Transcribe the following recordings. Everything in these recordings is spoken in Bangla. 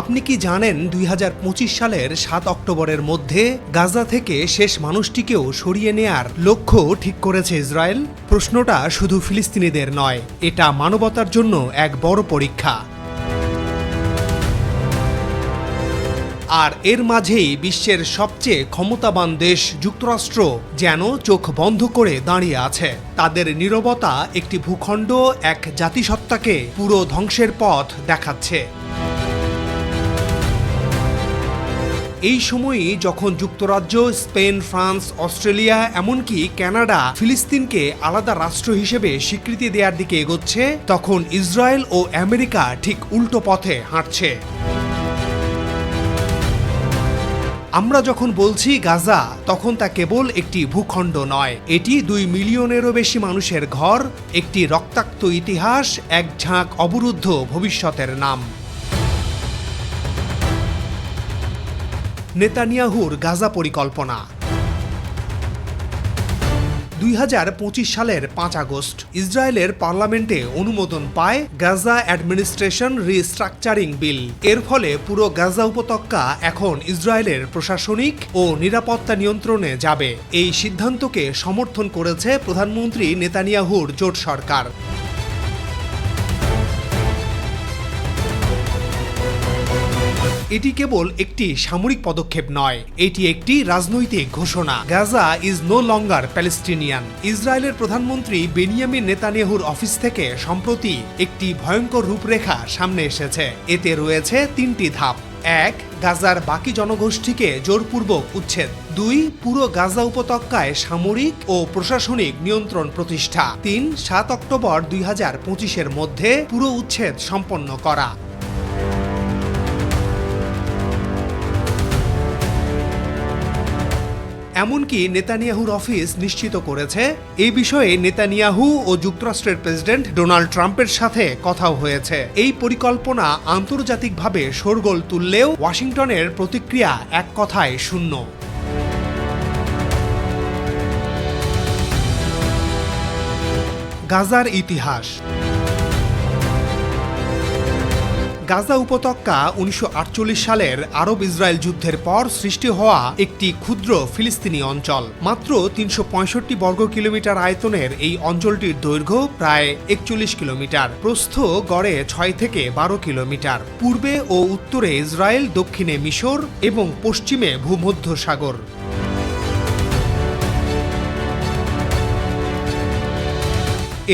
আপনি কি জানেন দুই হাজার পঁচিশ সালের সাত অক্টোবরের মধ্যে গাজা থেকে শেষ মানুষটিকেও সরিয়ে নেয়ার লক্ষ্য ঠিক করেছে ইসরায়েল? প্রশ্নটা শুধু ফিলিস্তিনিদের নয়, এটা মানবতার জন্য এক বড় পরীক্ষা। আর এর মাঝেই বিশ্বের সবচেয়ে ক্ষমতাবান দেশ যুক্তরাষ্ট্র যেন চোখ বন্ধ করে দাঁড়িয়ে আছে। তাদের নীরবতা একটি ভূখণ্ড, এক জাতিসত্তাকে পুরো ধ্বংসের পথ দেখাচ্ছে। এই সময়ই যখন যুক্তরাজ্য, স্পেন, ফ্রান্স, অস্ট্রেলিয়া, এমনকি কানাডা, ফিলিস্তিনকে আলাদা রাষ্ট্র হিসেবে স্বীকৃতি দেওয়ার দিকে এগোচ্ছে, তখন ইসরায়েল ও আমেরিকা ঠিক উল্টো পথে হাঁটছে। আমরা যখন বলছি গাজা, তখন তা কেবল একটি ভূখণ্ড নয়। এটি দুই মিলিয়নেরও বেশি মানুষের ঘর, একটি রক্তাক্ত ইতিহাস, এক ঝাঁক অবরুদ্ধ ভবিষ্যতের নাম। নেতানিয়াহুর গাজা পরিকল্পনা। দুই হাজার পঁচিশ সালের পাঁচ আগস্ট, ইসরায়েলের পার্লামেন্টে অনুমোদন পায় গাজা অ্যাডমিনিস্ট্রেশন রিস্ট্রাকচারিং বিল। এর ফলে পুরো গাজা উপত্যকা এখন ইসরায়েলের প্রশাসনিক ও নিরাপত্তা নিয়ন্ত্রণে যাবে। এই সিদ্ধান্তকে সমর্থন করেছে প্রধানমন্ত্রী নেতানিয়াহুর জোট সরকার। এটি কেবল একটি সামরিক পদক্ষেপ নয়, এটি একটি রাজনৈতিক ঘোষণা। Gaza is no longer Palestinian ইসরায়েলের প্রধানমন্ত্রী বেনিয়ামিন নেতানিয়াহুর অফিস থেকে সম্প্রতি একটি ভয়ঙ্কর রূপরেখা সামনে এসেছে। এতে রয়েছে তিনটি ধাপ। এক, গাজার বাকি জনগোষ্ঠীকে জোরপূর্বক উচ্ছেদ। দুই, পুরো গাজা উপত্যকায় সামরিক ও প্রশাসনিক নিয়ন্ত্রণ প্রতিষ্ঠা। তিন, সাত অক্টোবর দুই হাজার পঁচিশের মধ্যে পুরো উচ্ছেদ সম্পন্ন করা। এমনকি নেতানিয়াহুর অফিস নিশ্চিত করেছে। এই বিষয়ে নেতানিয়াহু ও যুক্তরাষ্ট্রের প্রেসিডেন্ট ডোনাল্ড ট্রাম্পের সাথে কথাও হয়েছে। এই পরিকল্পনা আন্তর্জাতিকভাবে শোরগোল তুললেও ওয়াশিংটনের প্রতিক্রিয়া এক কথায় শূন্য। গাজার ইতিহাস গাজা উপত্যকা উনিশশো আটচল্লিশ সালের আরব ইসরায়েল যুদ্ধের পর সৃষ্টি হওয়া একটি ক্ষুদ্র ফিলিস্তিনি অঞ্চল। মাত্র তিনশো পঁয়ষট্টি বর্গ কিলোমিটার আয়তনের এই অঞ্চলটির দৈর্ঘ্য প্রায় একচল্লিশ কিলোমিটার। প্রস্থ গড়ে ছয় থেকে বারো কিলোমিটার। পূর্বে ও উত্তরে ইসরায়েল, দক্ষিণে মিশর এবং পশ্চিমে ভূমধ্য সাগর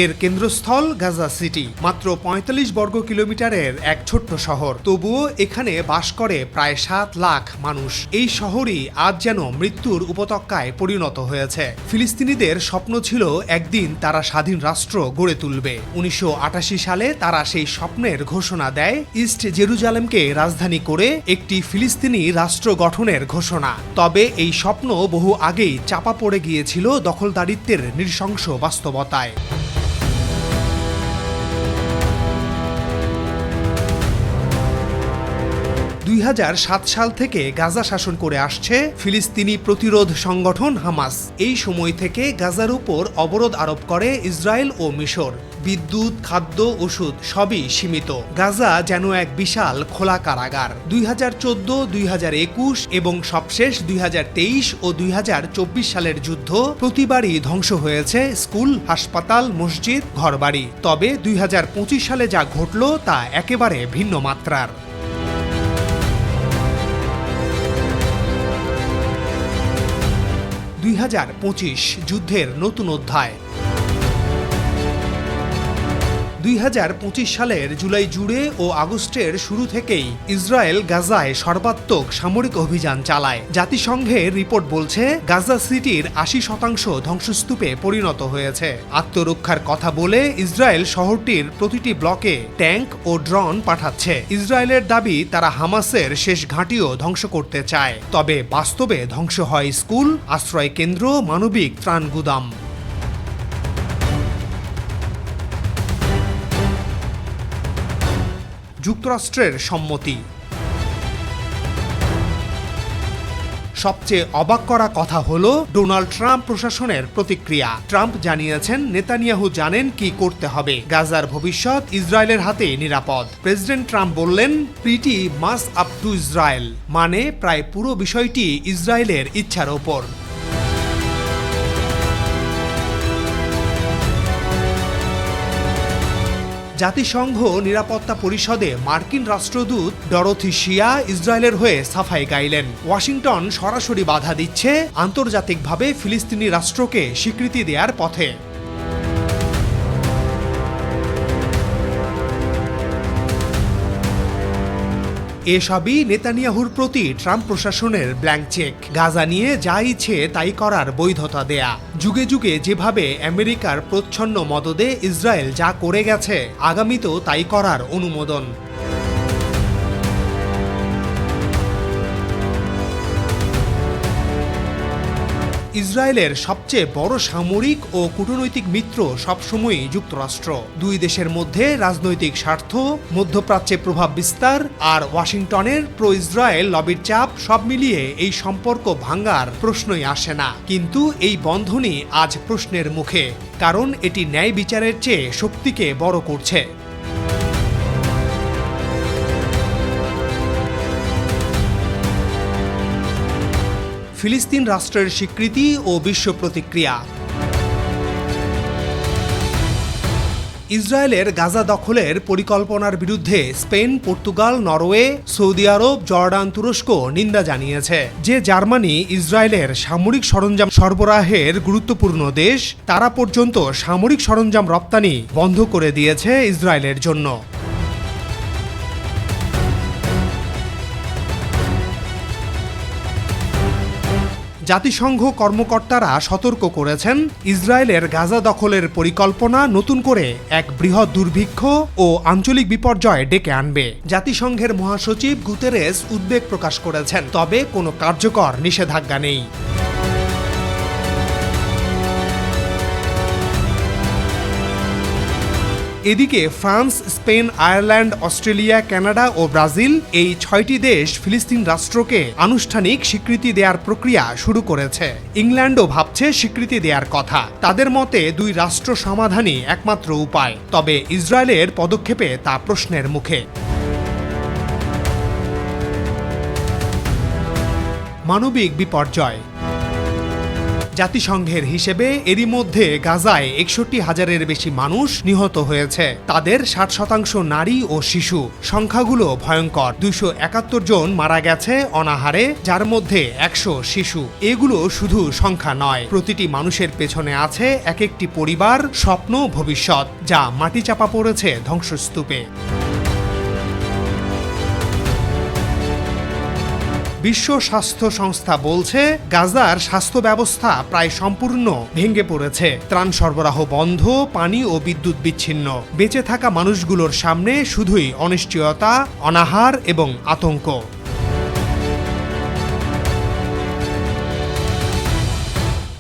এর কেন্দ্রস্থল গাজা সিটি। মাত্র ৪৫ বর্গ কিলোমিটারের এক ছোট্ট শহর। তবুও এখানে বাস করে প্রায় সাত লাখ মানুষ। এই শহরই আজ যেন মৃত্যুর উপত্যকায় পরিণত হয়েছে। ফিলিস্তিনিদের স্বপ্ন ছিল একদিন তারা স্বাধীন রাষ্ট্র গড়ে তুলবে। উনিশশো আটাশি সালে তারা সেই স্বপ্নের ঘোষণা দেয়, ইস্ট জেরুজালেমকে রাজধানী করে একটি ফিলিস্তিনি রাষ্ট্র গঠনের ঘোষণা। তবে এই স্বপ্ন বহু আগেই চাপা পড়ে গিয়েছিল দখলদারিত্বের নৃশংস বাস্তবতায়। দুই হাজার সাত সাল থেকে গাজা শাসন করে আসছে ফিলিস্তিনি প্রতিরোধ সংগঠন হামাস। এই সময় থেকে গাজার উপর অবরোধ আরোপ করে ইসরায়েল ও মিশর। বিদ্যুৎ, খাদ্য, ওষুধ সবই সীমিত। গাজা যেন এক বিশাল খোলা কারাগার। দুই হাজার চোদ্দ, দুই হাজার একুশ এবং সবশেষ দুই হাজার তেইশ ও দুই হাজার চব্বিশ সালের যুদ্ধ প্রতিবারই ধ্বংস হয়েছে স্কুল, হাসপাতাল, মসজিদ, ঘরবাড়ি। তবে দুই হাজার পঁচিশ সালে যা ঘটল তা একেবারে ভিন্ন মাত্রার। দুই হাজার পঁচিশ যুদ্ধের নতুন অধ্যায়। দুই হাজার পঁচিশ সালের জুলাই জুড়ে ও আগস্টের শুরু থেকেই ইসরায়েল গাজায় সর্বাত্মক সামরিক অভিযান চালায়। জাতিসংঘের রিপোর্ট বলছে, গাজা সিটির আশি শতাংশ ধ্বংসস্তূপে পরিণত হয়েছে। আত্মরক্ষার কথা বলে ইসরায়েল শহরটির প্রতিটি ব্লকে ট্যাঙ্ক ও ড্রোন পাঠাচ্ছে। ইসরায়েলের দাবি, তারা হামাসের শেষ ঘাঁটিও ধ্বংস করতে চায়। তবে বাস্তবে ধ্বংস হয় স্কুল আশ্রয় কেন্দ্র মানবিক ত্রাণ গুদাম যুক্তরাষ্ট্রের সম্মতি। সবচেয়ে অবাক করা কথা হল ডোনাল্ড ট্রাম্প প্রশাসনের প্রতিক্রিয়া। ট্রাম্প জানিয়েছেন, নেতানিয়াহু জানেন কি করতে হবে। গাজার ভবিষ্যৎ ইসরায়েলের হাতে নিরাপদ। প্রেসিডেন্ট ট্রাম্প বললেন pretty much up to Israel. মানে প্রায় পুরো বিষয়টি ইসরায়েলের ইচ্ছার ওপর। জাতিসংঘ নিরাপত্তা পরিষদে মার্কিন রাষ্ট্রদূত ডরথি শিয়া ইসরায়েলের হয়ে সাফাই গাইলেন। ওয়াশিংটন সরাসরি বাধা দিচ্ছে আন্তর্জাতিকভাবে ফিলিস্তিনি রাষ্ট্রকে স্বীকৃতি দেওয়ার পথে। এসবই নেতানিয়াহুর প্রতি ট্রাম্প প্রশাসনের ব্ল্যাঙ্ক চেক গাজা নিয়ে যা ইচ্ছে তাই করার বৈধতা দেয়া। যুগে যুগে যেভাবে আমেরিকার প্রচ্ছন্ন মদদে ইসরায়েল যা করে গেছে, আগামীতেও তাই করার অনুমোদন। ইসরায়েলের সবচেয়ে বড় সামরিক ও কূটনৈতিক মিত্র সবসময়ই যুক্তরাষ্ট্র। দুই দেশের মধ্যে রাজনৈতিক স্বার্থ, মধ্যপ্রাচ্যে প্রভাব বিস্তার আর ওয়াশিংটনের প্রো ইসরায়েল লবির চাপ সব মিলিয়ে এই সম্পর্ক ভাঙ্গার প্রশ্নই আসে না। কিন্তু এই বন্ধনই আজ প্রশ্নের মুখে, কারণ এটি ন্যায় বিচারের চেয়ে শক্তিকে বড় করছে। ফিলিস্তিন রাষ্ট্রের স্বীকৃতি ও বিশ্ব প্রতিক্রিয়া। ইসরায়েলের গাজা দখলের পরিকল্পনার বিরুদ্ধে Spain, Portugal, Norway, Saudi Arab, Jordan, তুরস্ক নিন্দা জানিয়েছে। যে জার্মানি ইসরায়েলের সামরিক সরঞ্জাম সরবরাহের গুরুত্বপূর্ণ দেশ, তারা পর্যন্ত সামরিক সরঞ্জাম রপ্তানি বন্ধ করে দিয়েছে ইসরায়েলের জন্য। জাতিসংঘ কর্মকর্তারা সতর্ক করেছেন, ইসরায়েলের গাজা দখলের পরিকল্পনা নতুন করে এক বৃহৎ দুর্ভিক্ষ ও আঞ্চলিক বিপর্যয় ডেকে আনবে। জাতিসংঘের মহাসচিব গুতেরেস উদ্বেগ প্রকাশ করেছেন, তবে কোনো কার্যকর নিষেধাজ্ঞা নেই। এদিকে France, Spain, Ireland, Australia, Canada ও ব্রাজিল এই ছয়টি দেশ ফিলিস্তিন রাষ্ট্রকে আনুষ্ঠানিক স্বীকৃতি দেওয়ার প্রক্রিয়া শুরু করেছে। ইংল্যান্ডও ভাবছে স্বীকৃতি দেওয়ার কথা। তাদের মতে, দুই রাষ্ট্র সমাধানই একমাত্র উপায়। তবে ইসরায়েলের পদক্ষেপে তা প্রশ্নের মুখে। মানবিক বিপর্যয় জাতিসংঘের হিসেবে এরই মধ্যে গাজায় একষট্টি হাজারের বেশি মানুষ নিহত হয়েছে। তাদের ষাট শতাংশ নারী ও শিশু। সংখ্যাগুলো ভয়ঙ্কর। দুইশো একাত্তর জন মারা গেছে অনাহারে, যার মধ্যে একশো শিশু। এগুলো শুধু সংখ্যা নয়, প্রতিটি মানুষের পেছনে আছে এক একটি পরিবার, স্বপ্ন, ভবিষ্যৎ, যা মাটি চাপা পড়েছে ধ্বংসস্তূপে। বিশ্ব স্বাস্থ্য সংস্থা বলছে, গাজার স্বাস্থ্য ব্যবস্থা প্রায় সম্পূর্ণ ভেঙে পড়েছে। ত্রাণ সরবরাহ বন্ধ, পানি ও বিদ্যুৎ বিচ্ছিন্ন। বেঁচে থাকা মানুষগুলোর সামনে শুধুই অনিশ্চয়তা, অনাহার এবং আতঙ্ক।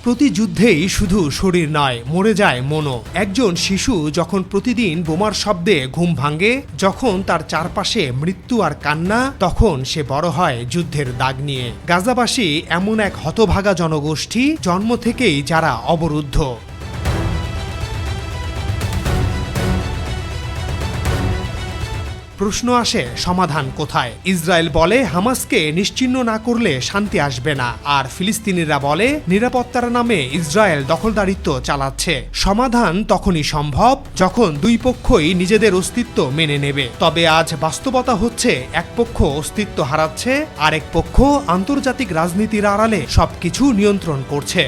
প্রতি যুদ্ধেই শুধু শরীর নয়, মরে যায় মনও। একজন শিশু যখন প্রতিদিন বোমার শব্দে ঘুম ভাঙে, যখন তার চারপাশে মৃত্যু আর কান্না, তখন সে বড় হয় যুদ্ধের দাগ নিয়ে। গাজাবাসী এমন এক হতভাগা জনগোষ্ঠী, জন্ম থেকেই যারা অবরুদ্ধ। প্রশ্ন আসে, সমাধান কোথায়? ইসরায়েল বলে হামাসকে নিশ্চিহ্ন না করলে শান্তি আসবে না। আর ফিলিস্তিনিরা বলে নিরাপত্তার নামে ইসরায়েল দখলদারিত্ব চালাচ্ছে। সমাধান তখনই সম্ভব যখন দুই পক্ষই নিজেদের অস্তিত্ব মেনে নেবে। তবে আজ বাস্তবতা হচ্ছে, এক পক্ষ অস্তিত্ব হারাচ্ছে, আরেক পক্ষ আন্তর্জাতিক রাজনীতির আড়ালে সবকিছু নিয়ন্ত্রণ করছে।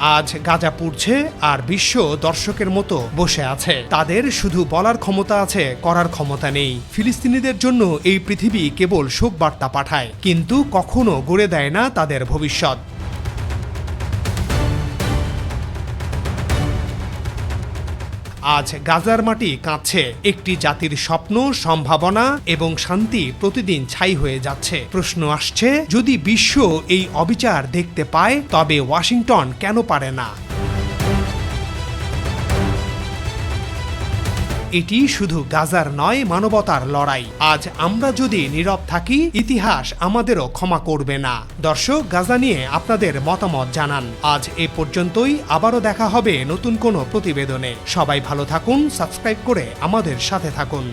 আজ গাজা পুড়ছে আর বিশ্ব দর্শকের মতো বসে আছে। তাদের শুধু বলার ক্ষমতা আছে, করার ক্ষমতা নেই। ফিলিস্তিনিদের জন্য এই পৃথিবী কেবল শোক বার্তা পাঠায়, কিন্তু কখনো গড়ে দেয় না তাদের ভবিষ্যৎ। আজ গাজার মাটি কাঁদছে একটি জাতির স্বপ্ন, সম্ভাবনা এবং শান্তি প্রতিদিন ছাই হয়ে যাচ্ছে। প্রশ্ন আসছে, যদি বিশ্ব এই অবিচার দেখতে পায়, তবে ওয়াশিংটন কেন পারে না? এটি শুধু গাজার নয়, মানবতার লড়াই। আজ আমরা যদি নীরব থাকি, ইতিহাস আমাদেরও ক্ষমা করবে না। দর্শক, গাজা নিয়ে আপনাদের মতামত জানান। আজ এ পর্যন্তই। আবারও দেখা হবে নতুন কোনো প্রতিবেদনে। সবাই ভালো থাকুন, সাবস্ক্রাইব করে আমাদের সাথে থাকুন।